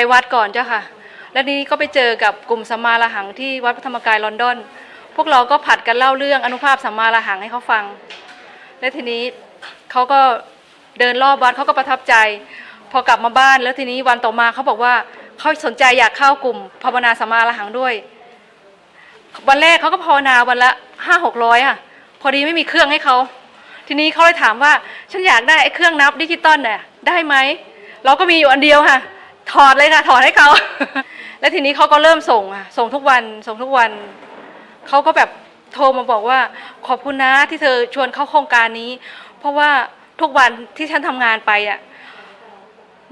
ไปวัดก่อนเจ้าค่ะ แล้วนี้ก็ไปเจอกับกลุ่มสัมมาละหังที่วัดพระธรรมกายลอนดอน พวกเราก็ผัดกันเล่าเรื่องอนุภาพสัมมาละหังให้เขาฟัง และทีนี้เขาก็เดินรอบวัดเขาก็ประทับใจ พอกลับมาบ้านแล้วทีนี้วันต่อมาเขาบอกว่าเขาสนใจอยากเข้ากลุ่มภาวนาสัมมาละหังด้วย วันแรกเขาก็ภาวนาวันละห้าหกร้อยอะ พอดีไม่มีเครื่องให้เขาทีนี้เขาเลยถามว่าฉันอยากได้ไอ้เครื่องนับดิจิตอลเนี่ยได้ไหมเราก็มีอยู่อันเดียวค่ะ ถอดเลยค่ะถอดให้เขา แล้วทีนี้เขาก็เริ่มส่งค่ะส่งทุกวันส่งทุกวันเขาก็แบบโทรมาบอกว่าขอบคุณนะที่เธอชวนเข้าโครงการนี้ เพราะว่าทุกวันที่ฉันทำงานไปอะ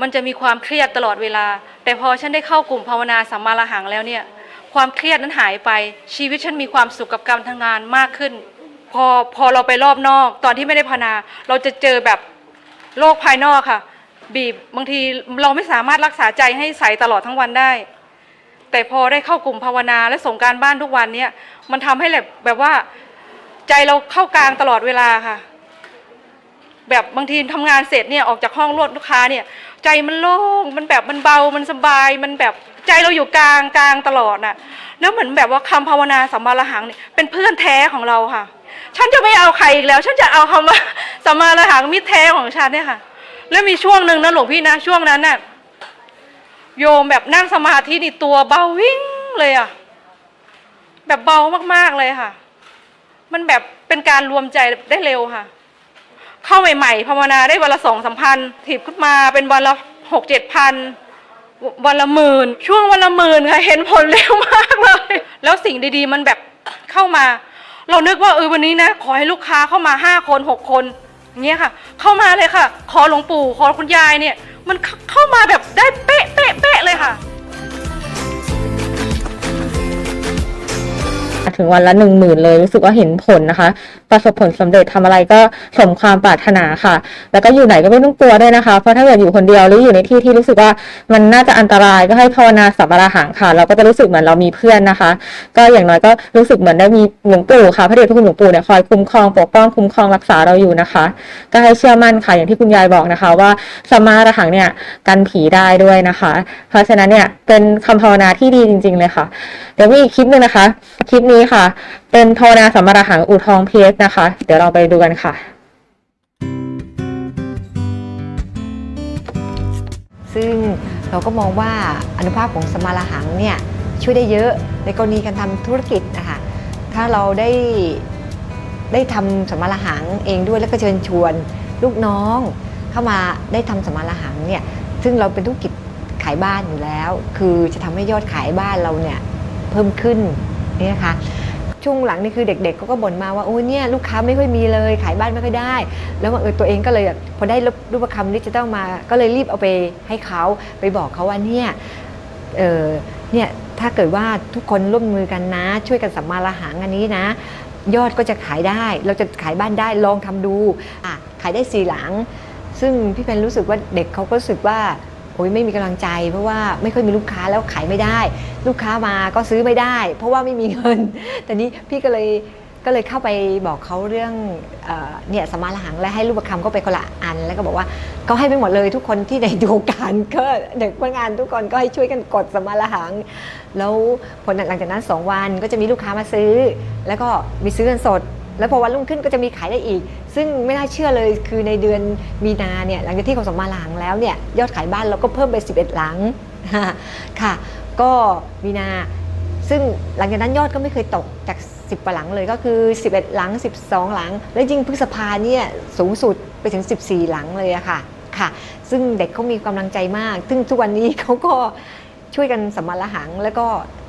มันจะมีความเครียดตลอดเวลา แต่พอฉันได้เข้ากลุ่มภาวนาสัมมาละหังแล้วเนี่ย ความเครียดนั้นหายไป ชีวิตฉันมีความสุขกับการทำงานมากขึ้น พอพอเราไปรอบนอก ตอนที่ไม่ได้ภาวนา เราจะเจอแบบโลกภายนอกค่ะ บีบบางทีเราไม่สามารถรักษาใจให้ใสตลอดทั้งวันได้ แต่พอได้เข้ากลุ่มภาวนาและส่งการบ้านทุกวันเนี่ยมันทำให้แบบแบบว่าใจเราเข้ากลางตลอดเวลาค่ะ แบบบางทีทำงานเสร็จเนี่ยออกจากห้องรวดลูกค้าเนี่ย ใจมันโล่งมันแบบมันเบามันสบาย มันแบบใจเราอยู่กลางกลางตลอดน่ะ แล้วเหมือนแบบว่าคำภาวนาสัมมาละหังเนี่ยเป็นเพื่อนแท้ของเราค่ะ ฉันจะไม่เอาใครอีกแล้ว ฉันจะเอาคำว่าสัมมาละหังมิตรแท้ของฉันเนี่ยค่ะ แล้วมีช่วงหนึ่งนะหลวงพี่นะช่วงนั้นน่ะโยมแบบนั่งสมาธินี่ตัวเบาวิ่งเลยอะแบบเบามากๆเลยค่ะ มันแบบเป็นการรวมใจได้เร็วค่ะ เข้าใหม่ๆภาวนาได้วันละสองสามพันถีบขึ้นมาเป็นวันละหกเจ็ดพันวันละหมื่นช่วงวันละหมื่นค่ะเห็นผลเร็วมากเลย แล้วสิ่งดีๆ มันแบบเข้ามา เรานึกว่าเออวันนี้นะ ขอให้ลูกค้าเข้ามาห้าคนหกคน อย่างเงี้ยค่ะ เข้ามาเลยค่ะ ขอหลวงปู่ขอคุณยายเนี่ย มันเข้าเข้ามาแบบได้เป๊ะเป๊ะเป๊ะเลยค่ะ ถึงวันละหนึ่งหมื่นเลย รู้สึกว่าเห็นผลนะคะ ประสบผลสำเร็จทำอะไรก็สมความปรารถนาค่ะ แล้วก็อยู่ไหนก็ไม่ต้องกลัวด้วยนะคะ เพราะถ้าเกิดอยู่คนเดียวหรืออยู่ในที่ที่รู้สึกว่ามันน่าจะอันตรายก็ให้ภาวนาสัมมาระหังค่ะ เราก็จะรู้สึกเหมือนเรามีเพื่อนนะคะ ก็อย่างน้อยก็รู้สึกเหมือนได้มีหลวงปู่ค่ะพระเดชพระคุณหลวงปู่เนี่ยคอยคุ้มครองปกป้องคุ้มครองรักษาเราอยู่นะคะ ก็ให้เชื่อมั่นค่ะ อย่างที่คุณยายบอกนะคะว่าสัมมาระหังเนี่ยกันผีได้ด้วยนะคะ เพราะฉะนั้นเนี่ยเป็นคำภาวนาที่ดีจริง ๆเลยค่ะ เดี๋ยวมีอีกคลิปหนึ่งนะคะ คลิปนี้ค่ะ เป็นภาวนาสัมมาระหังอูทองเพชรนะคะ เดี๋ยวเราไปดูกันค่ะ ซึ่งเราก็มองว่าอนุภาพของสมาราหังเนี่ยช่วยได้เยอะในกรณีการทำธุรกิจนะคะถ้าเราได้ได้ทำสมาราหังเองด้วยแล้วก็เชิญชวนลูกน้องเข้ามาได้ทำสมาราหังเนี่ยซึ่งเราเป็นธุรกิจขายบ้านอยู่แล้ว คือจะทำให้ยอดขายบ้านเราเนี่ยเพิ่มขึ้น นี่นะคะช่วงหลังนี่คือเด็กๆเขาก็บ่นมาว่าโอ้เนี่ยลูกค้าไม่ค่อยมีเลยขายบ้านไม่ค่อยได้ แล้วเออตัวเองก็เลยแบบพอได้รูปคำดิจิตอลมา ก็เลยรีบเอาไปให้เขาไปบอกเขาว่าเนี่ยเออเนี่ยถ้าเกิดว่าทุกคนร่วมมือกันนะ ช่วยกันสัมมาระหังอันนี้นะ ยอดก็จะขายได้ เราจะขายบ้านได้ลองทำดูอะขายได้สี่หลัง ซึ่งพี่เพนรู้สึกว่าเด็กเขาก็รู้สึกว่า โอ้ยไม่มีกำลังใจเพราะว่าไม่ค่อยมีลูกค้าแล้วขายไม่ได้ ลูกค้ามาก็ซื้อไม่ได้ เพราะว่าไม่มีเงิน แต่นี้พี่ก็เลยก็เลยเข้าไปบอกเขาเรื่องเนี่ยสมาระหังและให้รูปคำก็ไปคนละอัน แล้วก็บอกว่าก็ให้ไปหมดเลยทุกคนที่ในโครงการก็เด็กพนักงานทุกคนก็ให้ช่วยกันกดสมาระหัง แล้วผลหลังจากนั้น 2 วันก็จะมีลูกค้ามาซื้อ แล้วก็มีซื้อเงินสด แล้วพอวันรุ่งขึ้นก็จะมีขายได้อีก ซึ่งไม่น่าเชื่อเลยคือในเดือนมีนาเนี่ยหลังจากที่ของสมมาหลังแล้วเนี่ยยอดขายบ้านเราก็เพิ่มไป 11 หลังค่ะ ก็มีนา ซึ่งหลังจากนั้นยอดก็ไม่เคยตกจาก 10กว่าหลังเลยก็คือ 11 หลัง 12 หลัง แล้วจริงพฤษภาเนี่ยสูงสุดไปถึง 14 หลังเลยอะค่ะค่ะ ซึ่งเด็กเขามีกำลังใจมาก ซึ่งทุกวันนี้เขาก็ช่วยกันสมาระหังแล้วก็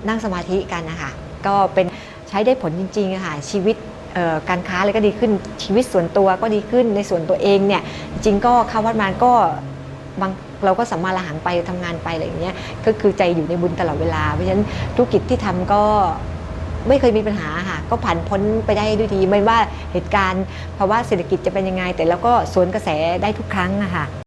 นั่งสมาธิกันนะคะก็เป็นใช้ได้ผลจริงๆค่ะชีวิต การค้าอะไรก็ดีขึ้นชีวิตส่วนตัวก็ดีขึ้นในส่วนตัวเองเนี่ยจริงก็เข้าวัดมาก็บางเราก็สัมมาระหังไปทำงานไปอะไรอย่างเงี้ยก็คือใจอยู่ในบุญตลอดเวลา เพราะฉะนั้นธุรกิจที่ทำก็ไม่เคยมีปัญหาค่ะก็ผ่านพ้นไปได้ด้วยดี ไม่ว่าเหตุการณ์ภาวะเศรษฐกิจจะเป็นยังไง แต่เราก็สวนกระแสได้ทุกครั้งอะค่ะ